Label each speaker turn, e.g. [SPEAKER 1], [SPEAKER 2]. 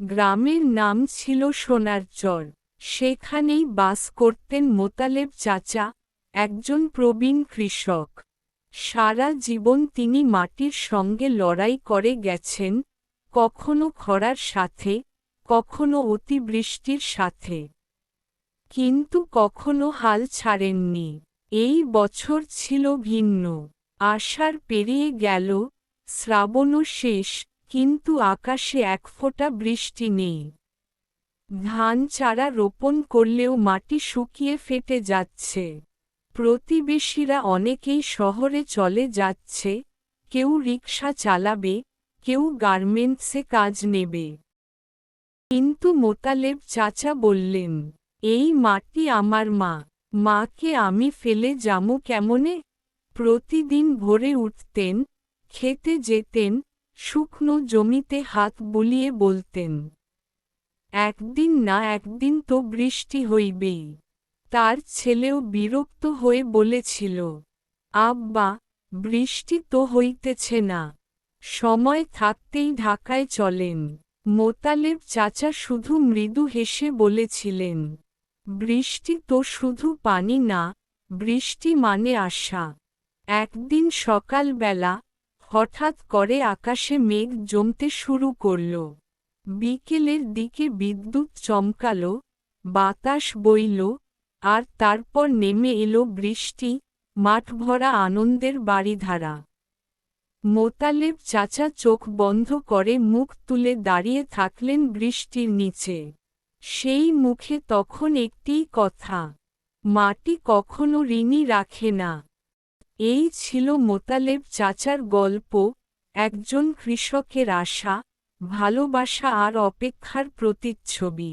[SPEAKER 1] গ্রামের নাম ছিল সোনারচর সেখানেই বাস করতেন মোতালেব চাচা, একজন প্রবীণ কৃষক। সারা জীবন তিনি মাটির সঙ্গে লড়াই করে গেছেন, কখনো খরার সাথে, কখনো অতিবৃষ্টির সাথে। কিন্তু কখনো হাল ছাড়েননি। এই বছর ছিল ভিন্ন। আষাঢ় পেরিয়ে গেল, শ্রাবণও শেষ কিন্তু আকাশে এক ফোঁটা বৃষ্টি নেই। ধান চারা রোপণ করলেও মাটি শুকিয়ে ফেটে যাচ্ছে। প্রতিবেশীরা অনেকেই শহরে চলে যাচ্ছে, কেউ রিকশা চালাবে, কেউ গার্মেন্টসে কাজ নেবে। কিন্তু মোতালেব চাচা বললেন, এই মাটি আমার মা, মাকে আমি ফেলে যামু কেমনে? প্রতিদিন ভোরে উঠতেন, খেতে যেতেন শুকনো জমিতে হাত বুলিয়ে বলতেন, একদিন না একদিন তো বৃষ্টি হইবেই। তার ছেলেও বিরক্ত হয়ে বলেছিল, আব্বা, বৃষ্টি তো হইতেছে না। সময় থাকতেই ঢাকায় চলেন। মোতালেব চাচা শুধু মৃদু হেসে বলেছিলেন, বৃষ্টি তো শুধু পানি না, বৃষ্টি মানে আশা। একদিন সকালবেলা হঠাৎ করে আকাশে মেঘ জমতে শুরু করল। বিকেলের দিকে বিদ্যুৎ চমকাল, বাতাস বইল, আর তারপর নেমে এলো বৃষ্টি, মাঠভরা আনন্দের বাড়িধারা। মোতালেব চাচা চোখ বন্ধ করে মুখ তুলে দাঁড়িয়ে থাকলেন বৃষ্টির নিচে। সেই মুখে তখন একটিই কথা, মাটি কখনো ঋণী রাখে না। এই ছিল মোতালেব চাচার গল্প একজন কৃষকের আশা ভালোবাসা আর অপেক্ষার প্রতিচ্ছবি।